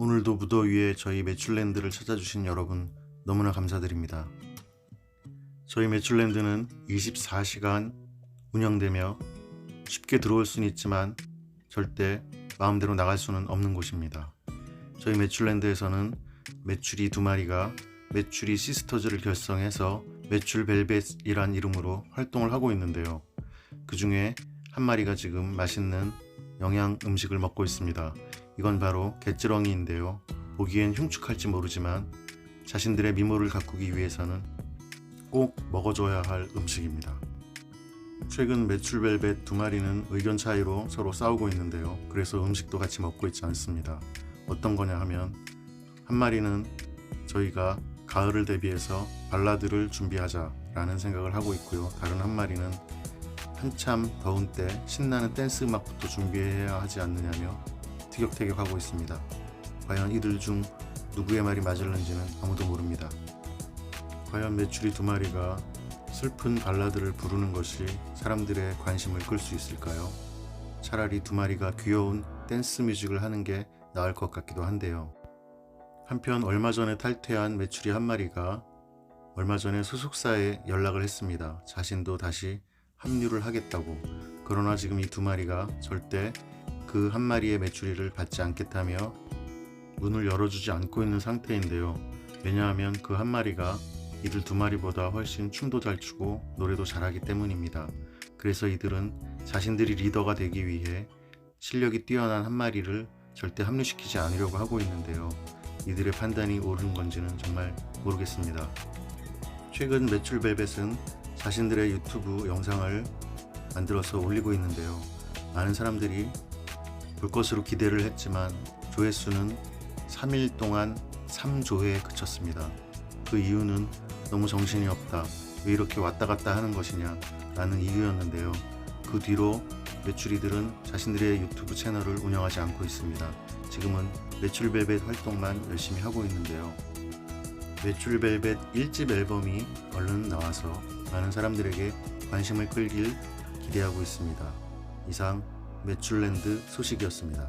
오늘도 무더위에 저희 매출랜드를 찾아주신 여러분 너무나 감사드립니다. 저희 매출랜드는 24시간 운영되며 쉽게 들어올 수는 있지만 절대 마음대로 나갈 수는 없는 곳입니다. 저희 매출랜드에서는 매출이 두 마리가 매출이 시스터즈를 결성해서 매출 벨벳이란 이름으로 활동을 하고 있는데요. 그 중에 한 마리가 지금 맛있는 영양 음식을 먹고 있습니다. 이건 바로 개찌렁이인데요. 보기엔 흉측할지 모르지만 자신들의 미모를 가꾸기 위해서는 꼭 먹어줘야 할 음식입니다. 최근 매출 벨벳 두 마리는 의견 차이로 서로 싸우고 있는데요. 그래서 음식도 같이 먹고 있지 않습니다. 어떤 거냐 하면 한 마리는 저희가 가을을 대비해서 발라드를 준비하자라는 생각을 하고 있고요. 다른 한 마리는 한참 더운 때 신나는 댄스 음악부터 준비해야 하지 않느냐며 티격태격하고 있습니다. 과연 이들 중 누구의 말이 맞을는지는 아무도 모릅니다. 과연 매출이 두 마리가 슬픈 발라드를 부르는 것이 사람들의 관심을 끌 수 있을까요? 차라리 두 마리가 귀여운 댄스 뮤직을 하는 게 나을 것 같기도 한데요. 한편 얼마 전에 탈퇴한 매출이 한 마리가 얼마 전에 소속사에 연락을 했습니다. 자신도 다시 합류를 하겠다고. 그러나 지금 이 두 마리가 절대 그 한 마리의 매출이를 받지 않겠다며 문을 열어주지 않고 있는 상태인데요. 왜냐하면 그 한 마리가 이들 두 마리보다 훨씬 춤도 잘 추고 노래도 잘하기 때문입니다. 그래서 이들은 자신들이 리더가 되기 위해 실력이 뛰어난 한 마리를 절대 합류시키지 않으려고 하고 있는데요. 이들의 판단이 옳은 건지는 정말 모르겠습니다. 최근 매출 벨벳은 자신들의 유튜브 영상을 만들어서 올리고 있는데요. 많은 사람들이 볼 것으로 기대를 했지만 조회수는 3일 동안 3조회에 그쳤습니다. 그 이유는 너무 정신이 없다. 왜 이렇게 왔다 갔다 하는 것이냐 라는 이유였는데요. 그 뒤로 매출이들은 자신들의 유튜브 채널을 운영하지 않고 있습니다. 지금은 매출벨벳 활동만 열심히 하고 있는데요. 매출벨벳 1집 앨범이 얼른 나와서 많은 사람들에게 관심을 끌길 기대하고 있습니다. 이상 매출랜드 소식이었습니다.